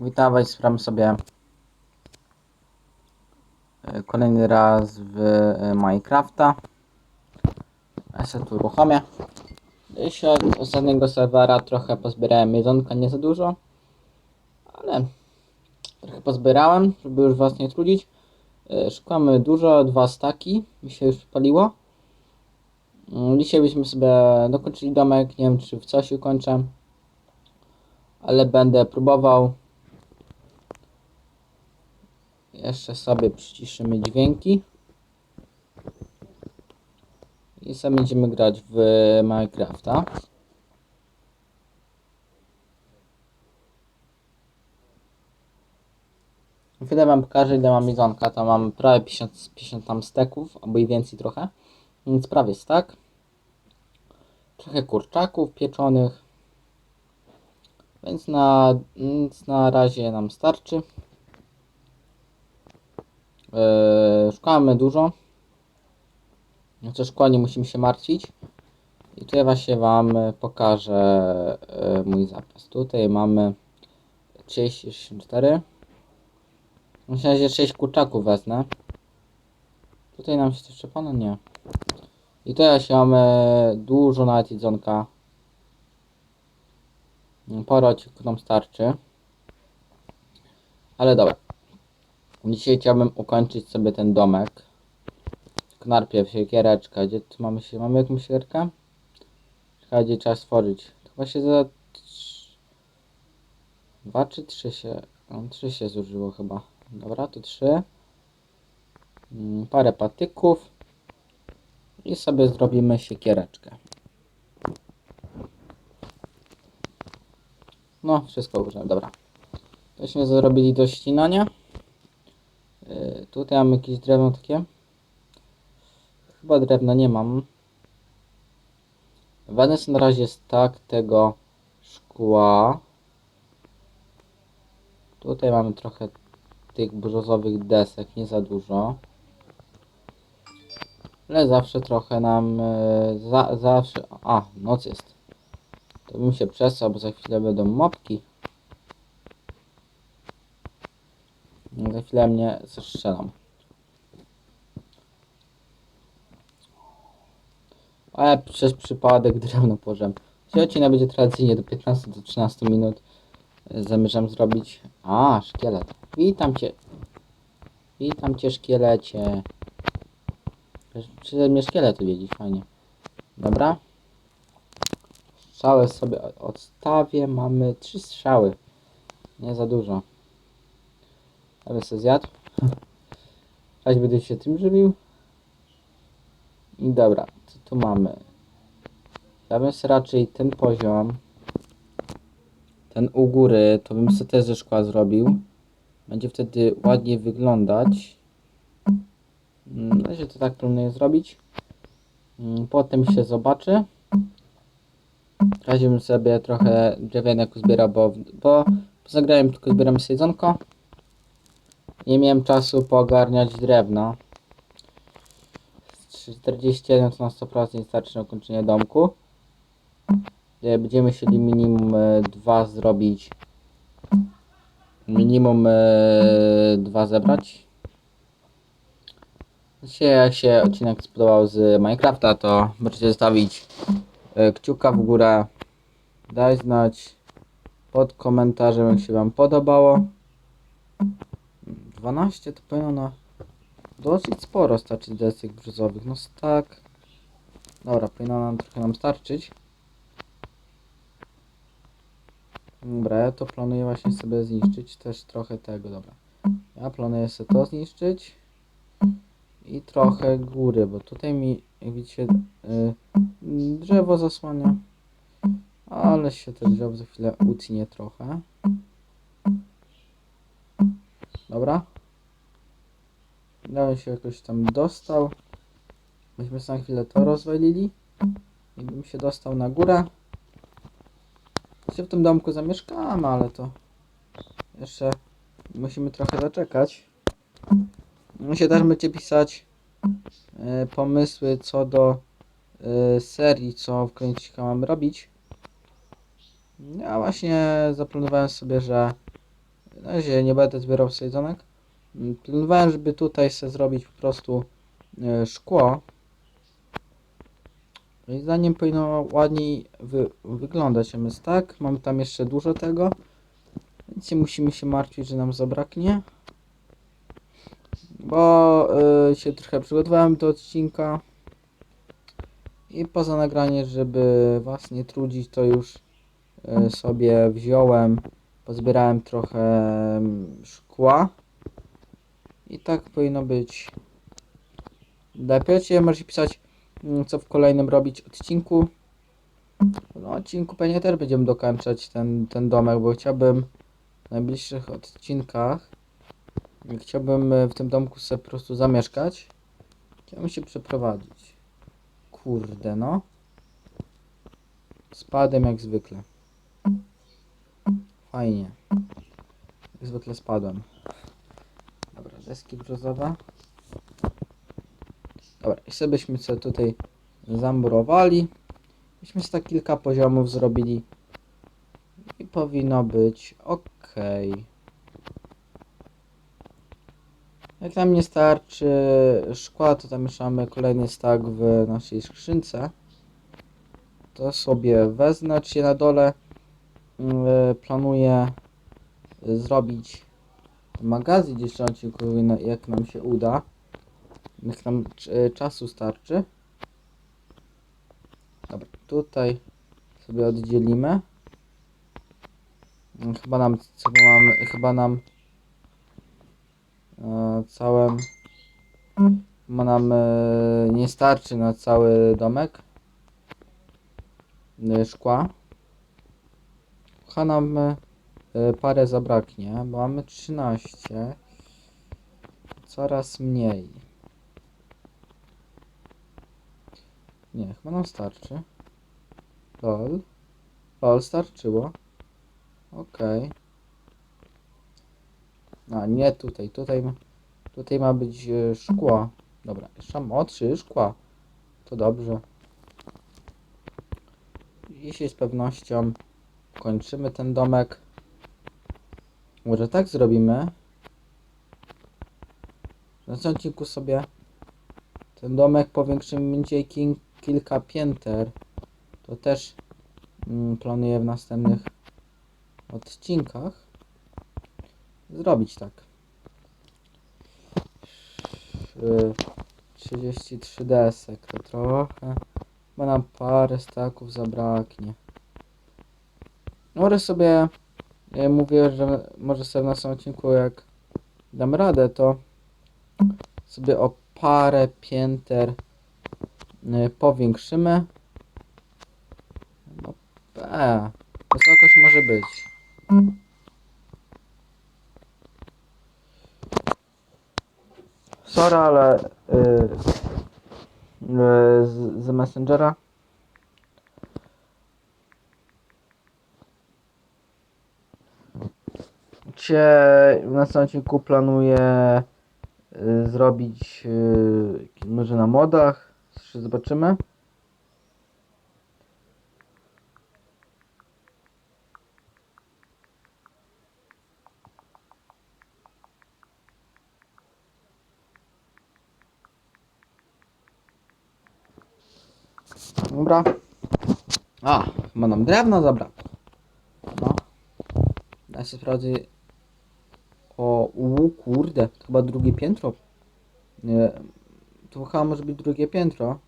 Witam Was, sprawdzam sobie e, kolejny raz w e, Minecrafta. Ja się tu uruchomię. Dzisiaj od ostatniego serwera trochę pozbierałem jedzonka, nie za dużo, ale trochę pozbierałem, żeby już Was nie trudzić. E, Szukamy dużo, dwa staki, mi się już przypaliło. Mm, Dzisiaj byśmy sobie dokończyli domek, nie wiem czy w coś ukończę, ale będę próbował. Jeszcze sobie przyciszymy dźwięki. I sobie będziemy grać w Minecrafta. Chwilę wam pokażę ile mam jedzonka. To mam prawie 50, 50 tam steków, albo i więcej trochę. Więc prawie stak. Trochę kurczaków pieczonych. Więc na, więc na razie nam starczy. Yy, szukamy dużo. No co szkła nie musimy się martwić. I tutaj właśnie Wam e, pokażę e, mój zapas. Tutaj mamy 34. Myślę, że 6 kurczaków wezmę. Tutaj nam się coś przepano? Nie. I się mamy dużo nawet jedzonka. Poro ci nam starczy. Ale dobra. Dzisiaj chciałbym ukończyć sobie ten domek. Tylko najpierw siekiereczka. Gdzie tu mamy się? Mamy jakąś siekierkę? Czekaj, gdzie trzeba stworzyć. To chyba się za... Dwa czy trzy się... No, trzy się zużyło chyba. Dobra, to trzy. Mm, Parę patyków. I sobie zrobimy siekiereczkę. No, wszystko użyłem, dobra. Tośmy zrobili do ścinania. Tutaj mam jakieś drewno takie. Chyba drewna nie mam. Jest na razie stak tego szkła. Tutaj mamy trochę tych brzozowych desek, nie za dużo. Ale zawsze trochę nam, yy, za, zawsze, a noc jest. To bym się przestał, bo za chwilę będą mopki. Za chwilę mnie zestrzelam. Ale przez przypadek drewno pożem. Dzisiaj odcinek będzie tradycyjnie do 15 do 13 minut. Zamierzam zrobić. A, szkielet. Witam cię. Witam cię, szkielecie. Czy mnie szkielet wiedzieć, fajnie. Dobra. Strzały sobie odstawię. Mamy trzy strzały. Nie za dużo. Ja bym sobie zjadł. Aś będę się tym żywił. I dobra, co tu mamy? Ja bym raczej ten poziom, ten u góry, to bym sobie też ze szkła zrobił. Będzie wtedy ładnie wyglądać. Mm, Na razie to tak planuję zrobić. Mm, Potem się zobaczy. W razie bym sobie trochę drewienek uzbierał, bo, bo zagrałem tylko zbieram sobie jedzonko. Nie miałem czasu poogarniać drewna. 41 to na 100% starczy na ukończenie domku. E, Będziemy chcieli minimum 2 zrobić. Minimum 2 zebrać. Dzisiaj jak się odcinek spodobał z Minecrafta, to możecie zostawić e, kciuka w górę. Daj znać pod komentarzem jak się wam podobało. 12 to powinno na dosyć sporo starczyć desek brzozowych. No tak. Dobra, powinno nam trochę nam starczyć. Dobra, ja to planuję właśnie sobie zniszczyć też trochę tego, dobra. Ja planuję sobie to zniszczyć. I trochę góry, bo tutaj mi, jak widzicie, y, drzewo zasłania. Ale się to drzewo za chwilę utnie trochę. Dobra. Dałem się jakoś tam dostał. Myśmy na chwilę to rozwalili. I bym się dostał na górę. Się w tym domku zamieszkamy, ale to jeszcze musimy trochę zaczekać. Muszę też będziecie pisać e, pomysły co do e, serii, co w końcu mam robić. Ja właśnie zaplanowałem sobie, że Na razie nie będę zbierał sadzonek. Planowałem, żeby tutaj sobie zrobić po prostu e, szkło. Moim zdaniem powinno ładniej wy wyglądać. A tak, mamy tam jeszcze dużo tego. Więc nie musimy się martwić, że nam zabraknie. Bo y, się trochę przygotowałem do odcinka. I poza nagranie, żeby was nie trudzić, to już y, sobie wziąłem, pozbierałem trochę szkła. I tak powinno być lepiej. Możecie pisać, mm, co w kolejnym robić odcinku. No, odcinku pewnie też będziemy dokończać ten, ten domek, bo chciałbym w najbliższych odcinkach chciałbym e, w tym domku sobie po prostu zamieszkać. Chciałbym się przeprowadzić. Kurde, no. Spadłem jak zwykle. Fajnie. Jak zwykle spadłem. Dobra, deski brzozowe. Dobra, i sobie byśmy sobie tutaj zamurowali. Byśmy sobie tak kilka poziomów zrobili. I powinno być ok. Jak nam nie starczy szkła, to mamy kolejny stack w naszej skrzynce. To sobie wezmę, czy na dole planuję zrobić magazyn gdzieś na jak nam się uda. Jak nam c- czasu starczy. Dobra, tutaj sobie oddzielimy. Mm, Chyba nam, co mamy, chyba nam e, ma nam e, nie starczy na cały domek e, szkła. Chyba nam e, parę zabraknie, mamy 13. Coraz mniej. Nie, chyba nam starczy. Lol. Lol, starczyło. Okej. A, nie tutaj. Tutaj ma, tutaj ma być e, szkło. Dobra, jeszcze mam o trzy szkła. To dobrze. Dzisiaj z pewnością kończymy ten domek. Może tak zrobimy. Na tym odcinku sobie ten domek powiększymy będzie kilka pięter. To też mm, planuję w następnych odcinkach zrobić tak. Yy, 33 desek to trochę, bo nam parę staków zabraknie. Może sobie, ja mówię, że może sobie w następnym odcinku jak dam radę, to sobie o parę pięter yy, powiększymy. No, e, wysokość może być. Sorry, ale yy, z, z Messengera Cię w następnym odcinku planuję yy, zrobić yy, może na modach. Jeszcze zobaczymy. Dobra. A, chyba nam drewno zabrakło. No. Ja się sprawdzę. U, kurde, to chyba drugie piętro. Nie, to chyba może być drugie piętro.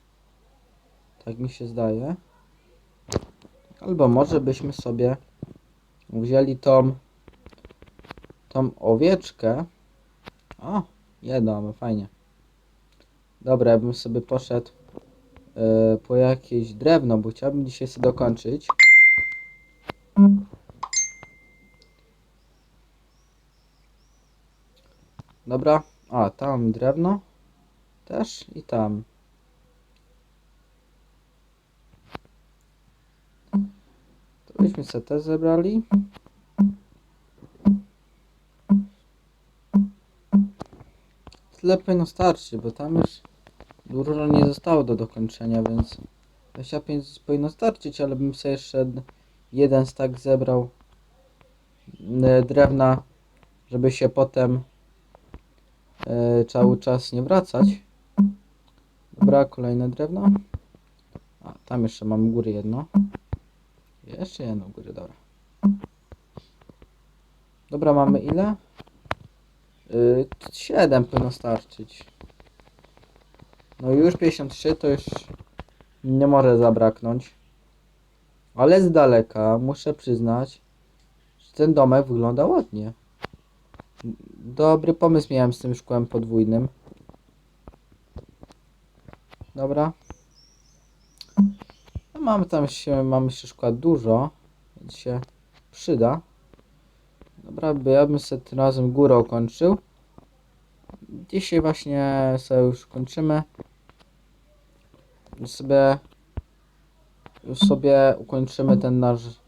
Tak mi się zdaje. Albo może byśmy sobie wzięli tą tą owieczkę. O, jedno mamy, fajnie. Dobra, ja bym sobie poszedł e, po jakieś drewno, bo chciałbym dzisiaj sobie dokończyć. Dobra, a tam drewno też i tam. To byśmy sobie te zebrali. Tyle powinno starczy, bo tam już dużo nie zostało do dokończenia, więc 25 powinno starczyć, ale bym sobie jeszcze jeden stack zebrał e, drewna żeby się potem e, cały czas nie wracać. Dobra, kolejne drewno. A, tam jeszcze mam góry jedno. Jeszcze jedno góry, dobra. Dobra, mamy ile? Yy, 7 powinno starczyć. No już 53 to już nie może zabraknąć. Ale z daleka muszę przyznać, że ten domek wygląda ładnie. Dobry pomysł miałem z tym szkłem podwójnym. Dobra. No mamy tam się, mamy szkła dużo, więc się przyda. Dobra, by ja bym sobie tym razem górę ukończył. Dzisiaj właśnie sobie już kończymy. Już sobie już sobie ukończymy ten nasz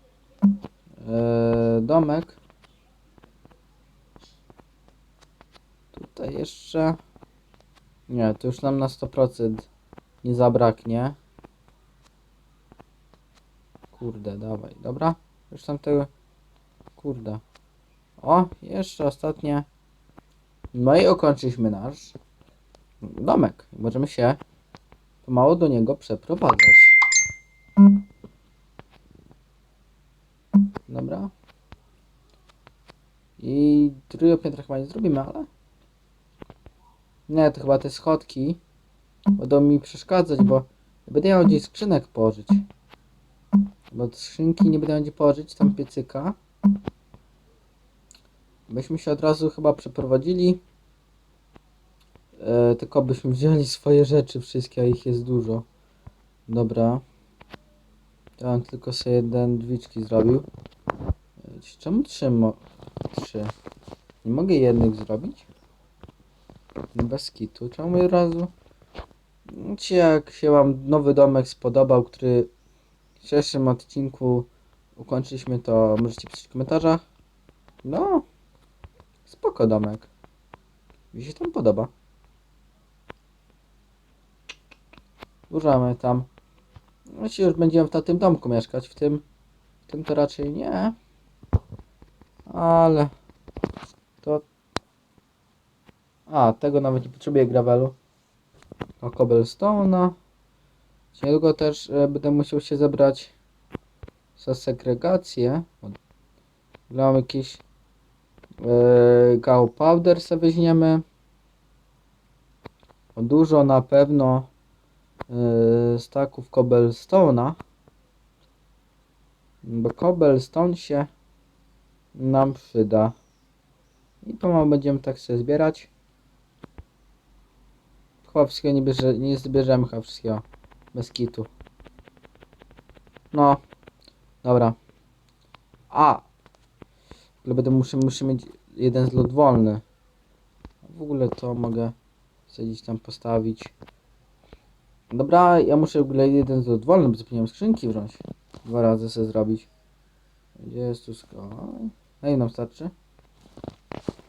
e, domek. Tutaj jeszcze nie, to już nam na 100% nie zabraknie. Kurde, dawaj, dobra? Już tam tego kurde. O, jeszcze ostatnie. No i ukończyliśmy nasz domek. Możemy się pomału do niego przeprowadzać. Dobra. I drugiego piętra chyba nie zrobimy, ale... Nie, to chyba te schodki będą mi przeszkadzać, bo będę miał gdzie skrzynek położyć. Bo skrzynki nie będę gdzie położyć, tam piecyka. Byśmy się od razu chyba przeprowadzili. E, tylko byśmy wzięli swoje rzeczy wszystkie, a ich jest dużo. Dobra. Ja tylko sobie jeden drzwiczki zrobił. E, czemu trzy? Mo trzy. Nie mogę jednych zrobić? No Bez kitu. Czemu od razu? No, Ci jak się wam nowy domek spodobał, który w dzisiejszym odcinku ukończyliśmy, to możecie pisać w komentarzach. No, spoko domek. Mi się tam podoba. Użamy tam. Jeśli już będziemy w tym domku mieszkać, w tym, w tym to raczej nie. Ale to... A, tego nawet nie potrzebuję gravelu. O cobblestone'a. Niedługo też e, będę musiał się zebrać za segregację. Mam jakieś e, Powder sobie weźmiemy. Dużo na pewno e, staków cobblestone'a. Bo cobblestone się nam przyda. I pomału będziemy tak sobie zbierać. Chyba wszystkiego nie, bierze, nie zbierzemy chyba wszystkiego. Bez kitu. No. Dobra. A! W ogóle będę muszę, muszę mieć jeden zlot wolny. W ogóle to mogę sobie gdzieś tam postawić. Dobra, ja muszę w ogóle jeden zlot wolny, bo zapomniałem skrzynki wziąć. Dwa razy sobie zrobić. Gdzie jest tu sko... Na jedną starczy?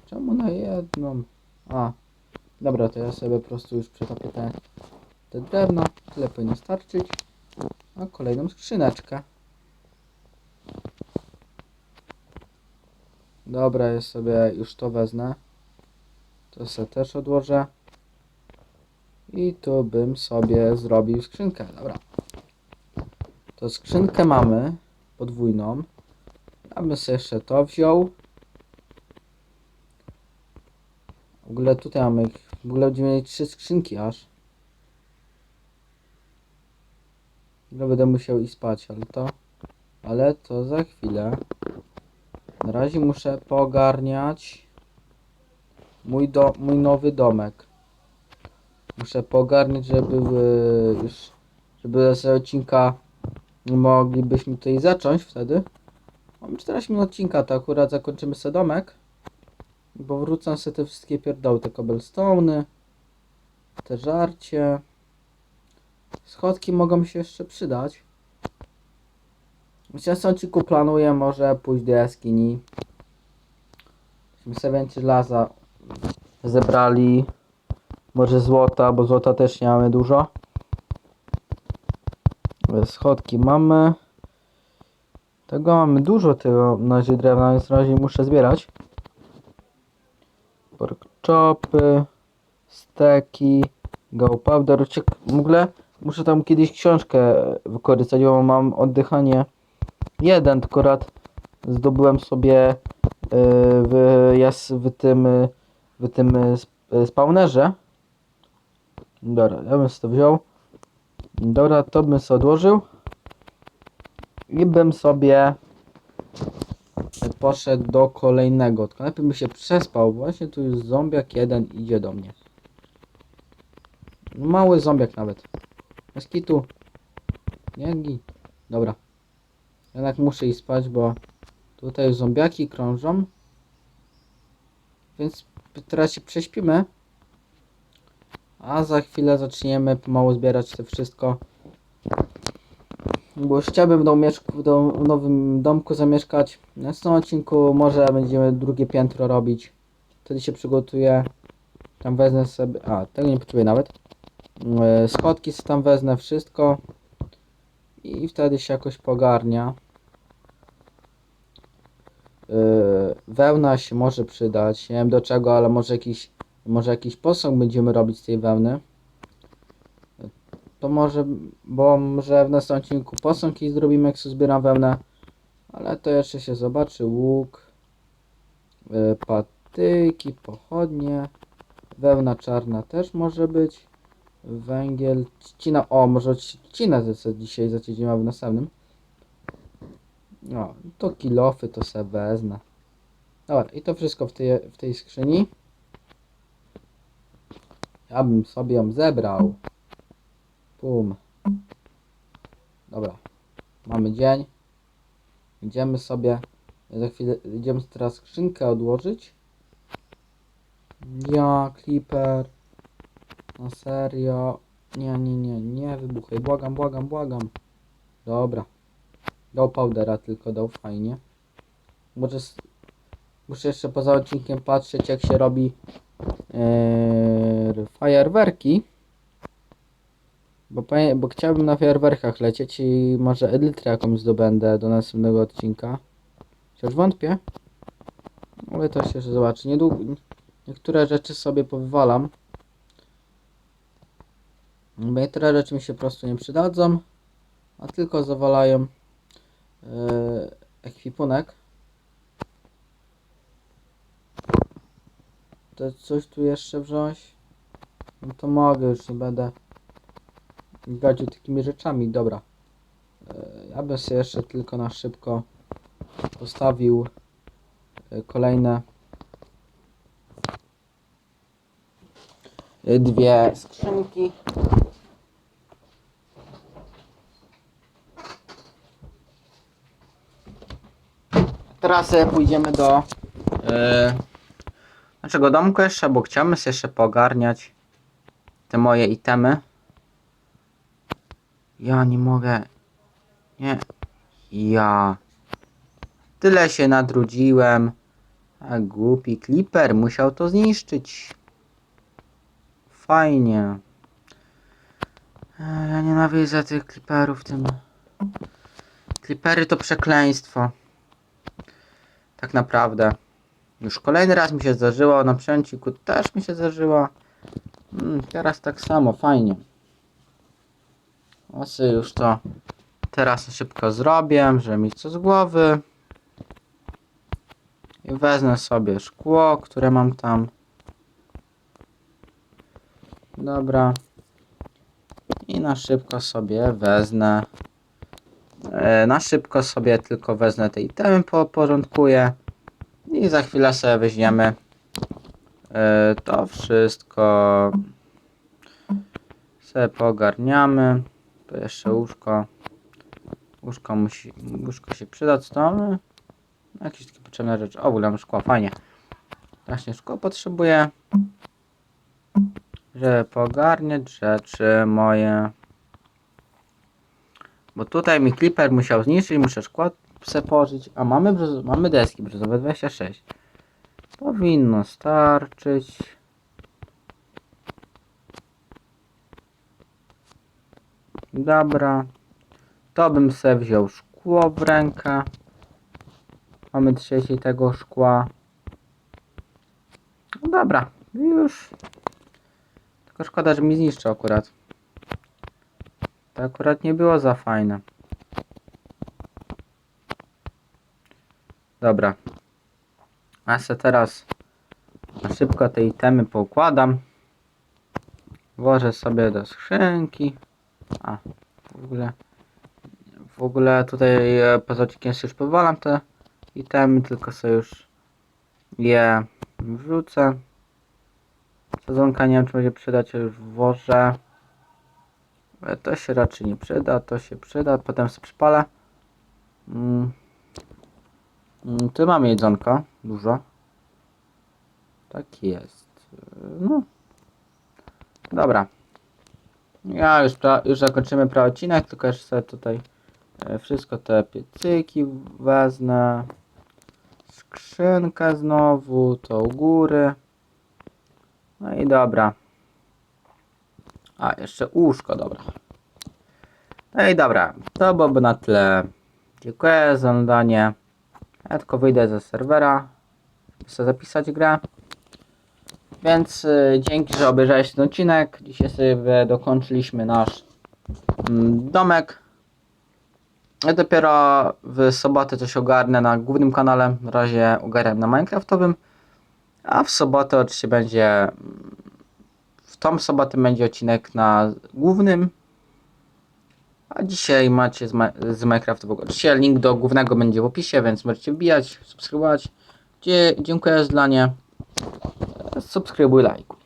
Czemu na jedną? A. Dobra, to ja sobie po prostu już przetopię te, te drewno. Tyle powinno starczyć. A kolejną skrzyneczkę. Dobra, ja sobie już to wezmę. To sobie też odłożę. I tu bym sobie zrobił skrzynkę. Dobra. To skrzynkę mamy podwójną. Ja bym sobie jeszcze to wziął. W ogóle tutaj mamy, w ogóle będziemy mieli trzy skrzynki aż. No będę musiał i spać, ale to, ale to za chwilę. Na razie muszę pogarniać mój, do, mój nowy domek. Muszę pogarniać, żeby już, żeby z odcinka moglibyśmy tutaj zacząć wtedy. Mamy 14 minut odcinka, to akurat zakończymy sobie domek. Bo wrócą sobie te wszystkie pierdoły, te cobblestone'y, te żarcie. Schodki mogą się jeszcze przydać. Tym odcinku planuję może pójść do jaskini. Byśmy sobie więcej żelaza zebrali. Może złota, bo złota też nie mamy dużo. Schodki mamy. Tego mamy dużo tego na razie drewna, więc na razie muszę zbierać. Pork chopy, steki, powder. W ogóle muszę tam kiedyś książkę wykorzystać, bo mam oddychanie jeden, tylko rad zdobyłem sobie y, w, jas, w tym, w tym sp- spawnerze. Dobra, ja bym sobie to wziął. Dobra, to bym sobie odłożył. I bym sobie poszedł do kolejnego. Tylko najpierw by się przespał. Właśnie tu już zombiak jeden idzie do mnie. No, Mały zombiak nawet. Bez kitu. Dobra. Jednak muszę iść spać, bo tutaj zombiaki krążą. Więc teraz się prześpimy. A za chwilę zaczniemy pomału zbierać to wszystko. Bo chciałbym w, domu mieszk- w, dom- w nowym domku zamieszkać. W następnym odcinku może będziemy drugie piętro robić. Wtedy się przygotuję. Tam wezmę sobie. A, tego nie potrzebuję nawet. Yy, Schodki tam wezmę, wszystko. I wtedy się jakoś pogarnia. Yy, wełna się może przydać. Nie wiem do czego, ale może jakiś, może jakiś posąg będziemy robić z tej wełny. To może, bo może w następnym odcinku posąg i zrobimy jak sobie zbieram wełnę. Ale to jeszcze się zobaczy. Łuk, yy, patyki, pochodnie, wełna czarna też może być. Węgiel, trzcina, o może trzcinę ze- dzisiaj zaciedzimy w następnym. No, to kilofy to se wezmę. Dobra, i to wszystko w tej, w tej skrzyni. Ja bym sobie ją zebrał. Pum. Dobra. Mamy dzień. Idziemy sobie. Za chwilę idziemy teraz skrzynkę odłożyć. Ja, Clipper. Na serio. Nie, nie, nie, nie wybuchaj. Błagam, błagam, błagam. Dobra. Dał powdera tylko dał fajnie. Może muszę jeszcze poza odcinkiem patrzeć jak się robi yy, fajerwerki. Bo, bo chciałbym na fajerwerkach lecieć i może elytrę jakąś zdobędę do następnego odcinka. Chociaż wątpię. Ale to się zobaczy. Niedługo, niektóre rzeczy sobie powywalam. Bo niektóre rzeczy mi się po prostu nie przydadzą. A tylko zawalają yy, ekwipunek. To coś tu jeszcze wziąć? No to mogę, już nie będę gadził takimi rzeczami. Dobra. Yy, ja bym sobie jeszcze tylko na szybko postawił yy, kolejne yy, dwie skrzynki. Teraz pójdziemy do yy, naszego domku jeszcze, bo chciałbym sobie jeszcze pogarniać te moje itemy. Ja nie mogę. Nie. Ja. Tyle się nadrudziłem. A głupi Clipper musiał to zniszczyć. Fajnie. E, Ja nienawidzę tych Clipperów tym. Clippery to przekleństwo. Tak naprawdę. Już kolejny raz mi się zdarzyło, na przęciku też mi się zdarzyło. Mm, teraz tak samo, fajnie. Osy już to teraz szybko zrobię, że mi co z głowy. I wezmę sobie szkło, które mam tam. Dobra. I na szybko sobie wezmę. E, na szybko sobie tylko wezmę te itemy, porządkuję. I za chwilę sobie weźmiemy e, to wszystko. Sobie pogarniamy. To jeszcze łóżko. Łóżko musi, łóżko się przyda, co to mamy? Jakieś takie potrzebne rzeczy. O, w ogóle mam szkło, fajnie. Właśnie szkło potrzebuję. Żeby pogarniać rzeczy moje. Bo tutaj mi Clipper musiał zniszczyć, muszę szkło położyć. A mamy, mamy deski brzozowe 26. Powinno starczyć. Dobra. To bym se wziął szkło w rękę. Mamy trzeci tego szkła. No dobra, już. Tylko szkoda, że mi zniszczył akurat. To akurat nie było za fajne. Dobra. A se teraz na szybko te itemy poukładam. Włożę sobie do skrzynki. A, w ogóle. W ogóle tutaj e, poza odcinkiem sobie już powalam te itemy, tylko sobie już je wrzucę. Sezonka nie wiem czy będzie przydać, już włożę. Ale To się raczej nie przyda, to się przyda, potem sobie przypalę. Mm. Mm, Tu mamy jedzonko, dużo. Tak jest. No. Dobra. Ja już, pra, już zakończymy prawie odcinek, tylko jeszcze sobie tutaj e, wszystko te piecyki wezmę. Skrzynkę znowu, to u góry. No i dobra. A, jeszcze łóżko, dobra. No i dobra, to byłoby na tyle. Dziękuję za oglądanie. Ja tylko wyjdę ze serwera, sobie zapisać grę. Więc y, dzięki, że obejrzałeś ten odcinek. Dzisiaj sobie dokończyliśmy nasz mm, domek. Ja dopiero w sobotę coś ogarnę na głównym kanale. Na razie ogarniam na Minecraftowym. A w sobotę oczywiście będzie. mm, W tą sobotę będzie odcinek na głównym. A dzisiaj macie z, Ma- z Minecraftowego. Oczywiście link do głównego będzie w opisie, więc możecie wbijać, subskrybować. Dzie- dziękuję za subscreva e like.